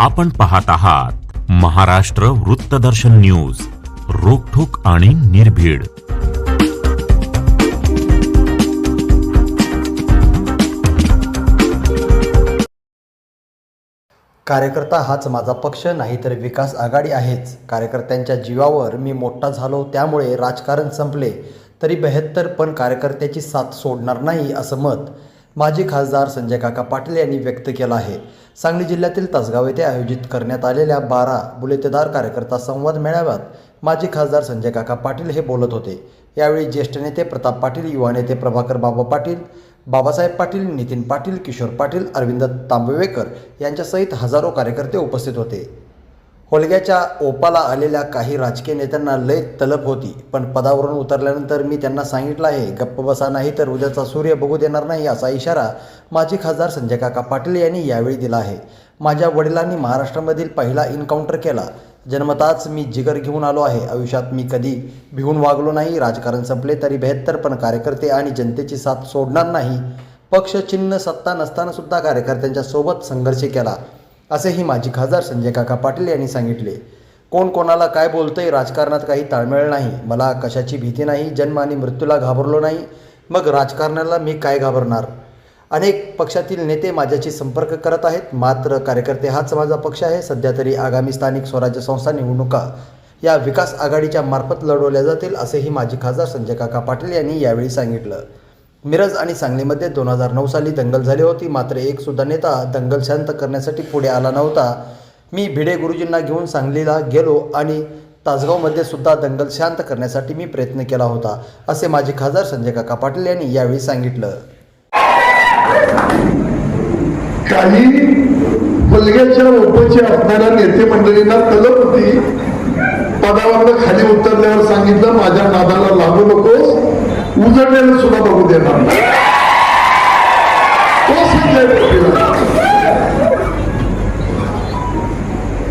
आपण पाहत आहात महाराष्ट्र वृत्तदर्शन न्यूज रोखोक आणि निर्भीड. कार्यकर्ता हाच माझा पक्ष नाही तर विकास आघाडी आहेच. कार्यकर्त्यांच्या जीवावर मी मोठा झालो त्यामुळे राजकारण संपले. तरी बेहत्तर पण कार्यकर्त्याची साथ सोडणार नाही असं मत माजी खासदार संजय काका पाटील यांनी व्यक्त केला आहे. सांगली जिल्ह्यातील तासगाव येथे आयोजित करण्यात आलेल्या बारा बुलेतेदार कार्यकर्ता संवाद मेळाव्यात माजी खासदार संजय काका पाटील हे बोलत होते. यावेळी ज्येष्ठ नेते प्रताप पाटील युवा नेते प्रभाकर बाबा पाटील बाबासाहेब पाटील नितीन पाटील किशोर पाटील अरविंद तांबवेकर यांच्यासहित हजारो कार्यकर्ते उपस्थित होते. होलग्याच्या ओपाला आलेल्या काही राजकीय नेत्यांना लय तलप होती. पण पदावरून उतरल्यानंतर मी त्यांना सांगितलं आहे गप्प बसा नाही तर उद्याचा सूर्य बघू देणार नाही असा इशारा माजी खासदार संजय काका पाटील यांनी यावेळी दिला आहे. माझ्या वडिलांनी महाराष्ट्रामधील पहिला इन्काउंटर केला. जन्मताच मी जिगर घेऊन आलो आहे. आयुष्यात मी कधी भिवून वागलो नाही. राजकारण संपले तरी बेहत्तर पण कार्यकर्ते आणि जनतेची साथ सोडणार नाही. पक्ष चिन्ह सत्ता नसताना सुद्धा कार्यकर्त्यांच्या सोबत संघर्ष केला. असेही माजी खासदार संजय काका पाटील यांनी सांगितले. कोण कोणाला काय बोलतंय राजकारणात काही ताळमेळ नाही. मला कशाची भीती नाही. जन्म आणि मृत्यूला घाबरलो नाही. मग राजकारणाला मी काय घाबरणार? अनेक पक्षातील नेते माझ्याशी संपर्क करत आहेत. मात्र कार्यकर्ते हाच माझा पक्ष आहे. सध्या तरी आगामी स्थानिक स्वराज्य संस्था निवडणुका या विकास आघाडीच्या मार्फत लढवल्या जातील असेही माजी खासदार संजय काका पाटील यांनी यावेळी सांगितलं. मिरज आणि सांगलीमध्ये दोन हजार नऊ साली दंगल झाली होती. मात्र एक सुद्धा नेता दंगल शांत करण्यासाठी पुढे आला नव्हता. मी भिडे गुरुजींना घेऊन सांगलीला गेलो आणि तासगावमध्ये सुद्धा दंगल शांत करण्यासाठी मी प्रयत्न केला होता असे माजी खासदार संजय काका पाटील यांनी यावेळी सांगितलं. काही मुलग्याच्या ओपचे असणाऱ्या नेते मंडळींना तलप होती. पदावरनं खाली उतरल्यावर सांगितलं माझ्या नादाला लागू नकोस. उजळलेलं सुद्धा बघू देणार नाही. तो संजय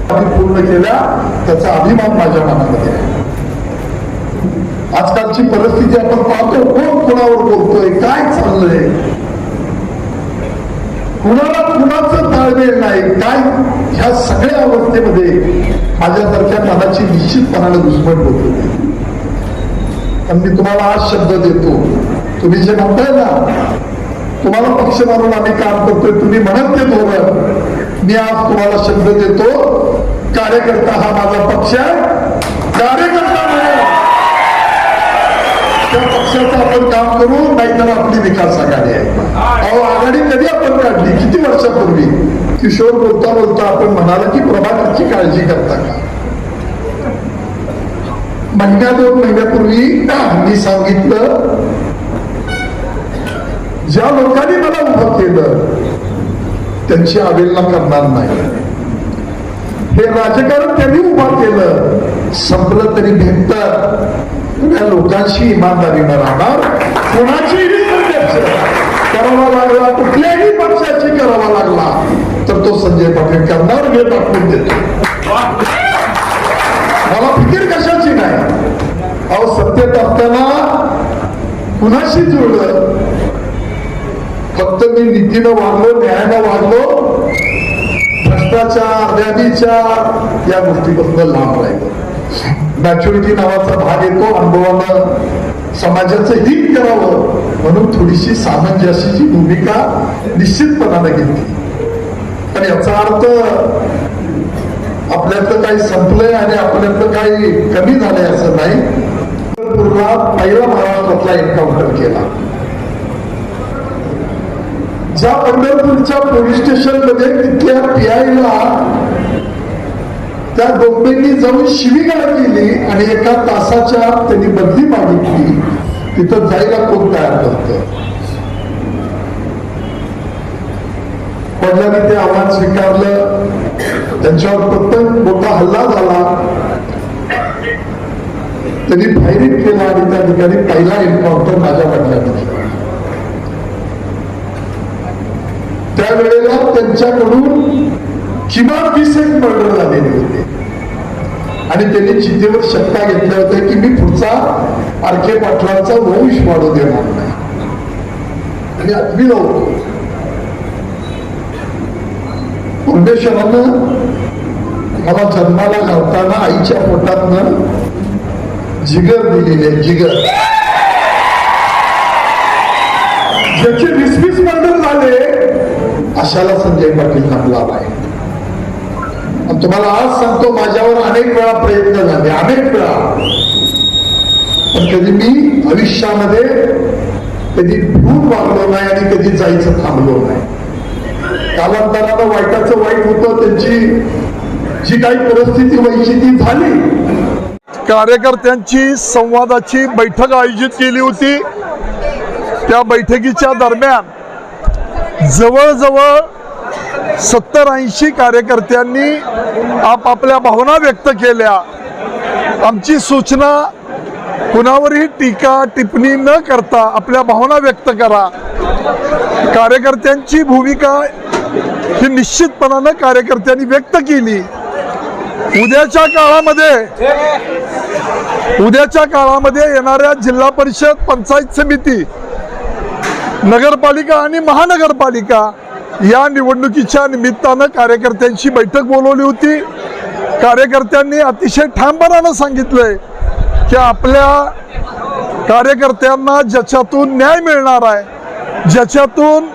पूर्ण केल्या त्याचा अभिमान माझ्या मनामध्ये आहे. आजकालची परिस्थिती आपण पाहतो कोण कोणावर बोलतोय काय चाललंय? कुणाला कुणाचं ताळमेळ नाही काय ह्या सगळ्या अवस्थेमध्ये माझ्यासारख्या मनाची निश्चितपणाने घुसमट होत होती. पण मी तुम्हाला आज शब्द देतो. तुम्ही जे म्हणताय ना तुम्हाला पक्ष मारून आम्ही काम करतोय तुम्ही म्हणत ते धोरण. मी आज तुम्हाला शब्द देतो कार्यकर्ता हा माझा पक्ष आहे. कार्यकर्ता त्या पक्षाचं आपण काम करू नाहीतर आपली विकास आघाडी आहे. अहो आघाडी कधी आपण काढली? किती वर्षापूर्वी? किशोर बोलता बोलता आपण म्हणाला की प्रभाकरची काळजी करता का? महिन्या दोन महिन्यापूर्वी मी सांगितलं ज्या लोकांनी मला उभं केलं त्यांची अवेलना करणार नाही. हे राजकारण त्यांनी उभं केलं. संपलं तरी भेटत. त्या लोकांशी इमानदारीनं राहणार कोणाचीही करावा लागला कुठल्याही पक्षाची करावा लागला तर तो संजय पाटील करणार हे दाखवून देतो. मला फिकीर कशाची नाही? अहो सत्तेत असताना कुणाशी जुळलं? फक्त मी नीतीनं वागलो न्यायानं वागलो भ्रष्टाचार व्याधीचार या गोष्टीपासून लांब राहिलो. मॅच्युरिटी नावाचा भाग येतो अनुभवानं समाजाचं हित करावं म्हणून थोडीशी सामंजस्याची भूमिका निश्चितपणानं घेतली. पण याचा अर्थ आपल्यातलं काही संपलंय आणि आपल्यातलं काही कमी झालंय असं नाही. पंढरपूरला पहिला महाराष्ट्रातला एन्काउंटर केला. ज्या पंढरपूरच्या पोलीस स्टेशनमध्ये तिथल्या पीआयला त्या गोंबेंनी जाऊन शिवीगाळ केली आणि एका तासाच्या त्यांनी बदली मागितली तिथं जायला कोण तयार करत वडिलांनी ते आव्हान स्वीकारलं. त्यांच्यावर प्रत्येक मोठा हल्ला झाला. त्यांनी फायरिंग केला आणि त्या ठिकाणी पहिला एन्काउंटर माझ्या वडिलांनी त्यावेळेला त्यांच्याकडून किमान वीस एक मर्डर झालेले होते. आणि त्यांनी चितेवर शक्का घेतल्या होत्या की मी पुढचा आरके पाटलांचा वंश वाढू देणार नाही. आणि अगदी नव्हतो परमेश्वरानं मला जन्माला घालताना आईच्या पोटातनं जिगर दिलेली आहे जिगर ज्याचे वीस वीस मंडळ झाले अशाला संजय पाटील नाम आहे तुम्हाला आज सांगतो माझ्यावर अनेक वेळा प्रयत्न झाले अनेक वेळा. पण कधी मी आयुष्यामध्ये कधी भूत वागलो नाही आणि कधी जायचं थांबलो नाही. कालांतरानं वाईटाचं वाईट होतं त्यांची जी काही परिस्थिती व्हायची ती झाली कार्यकर्त्यांची संवादाची बैठक आयोजित केली होती. त्या बैठकीच्या दरम्यान जवळजवळ सत्तर ऐंशी कार्यकर्त्यांनी आपापल्या भावना व्यक्त केल्या. आमची सूचना कुणावरही टीका टिप्पणी न करता आपल्या भावना व्यक्त करा. कार्यकर्त्यांची भूमिका ही निश्चितपणानं कार्यकर्त्यांनी व्यक्त केली. उद्याच्या काळामध्ये उद्याच्या काळामध्ये येणाऱ्या जिल्हा परिषद पंचायत समिती नगरपालिका आणि महानगरपालिका या निवडणुकीच्या निमित्तानं कार्यकर्त्यांची बैठक बोलवली होती. कार्यकर्त्यांनी अतिशय ठामपणानं सांगितलंय की आपल्या कार्यकर्त्यांना ज्याच्यातून न्याय मिळणार आहे ज्याच्यातून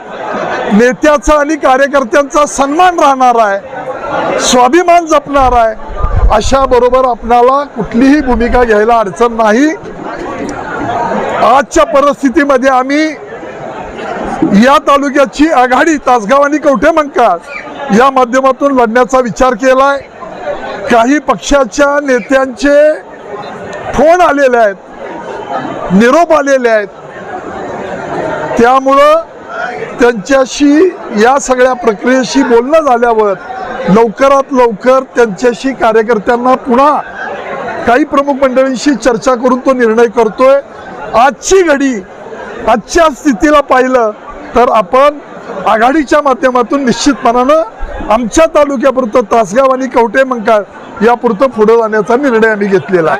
नेत्याचा आणि कार्यकर्त्यांचा सन्मान राहणार आहे स्वाभिमान जपणार आहे. अशा बरोबर आपणाला कुठलीही भूमिका घ्यायला अडचण नाही. आजच्या परिस्थितीमध्ये आम्ही या तालुक्याची आघाडी तासगाव आणि कवठे मंकाळ या माध्यमातून लढण्याचा विचार केलाय. काही पक्षाच्या नेत्यांचे फोन आलेले आहेत. निरोप आलेले आहेत. त्यामुळं त्यांच्याशी या सगळ्या प्रक्रियेशी बोलणं झाल्यावर लवकरात लवकर त्यांच्याशी कार्यकर्त्यांना पुन्हा काही प्रमुख मंडळींशी चर्चा करून तो निर्णय करतोय. आजची घडी आजच्या स्थितीला पाहिलं तर आपण आघाडीच्या माध्यमातून निश्चितपणानं आमच्या तालुक्यापुरतं तासगाव आणि कवटे मंकाळ यापुरतं पुढे जाण्याचा निर्णय आम्ही घेतलेला आहे.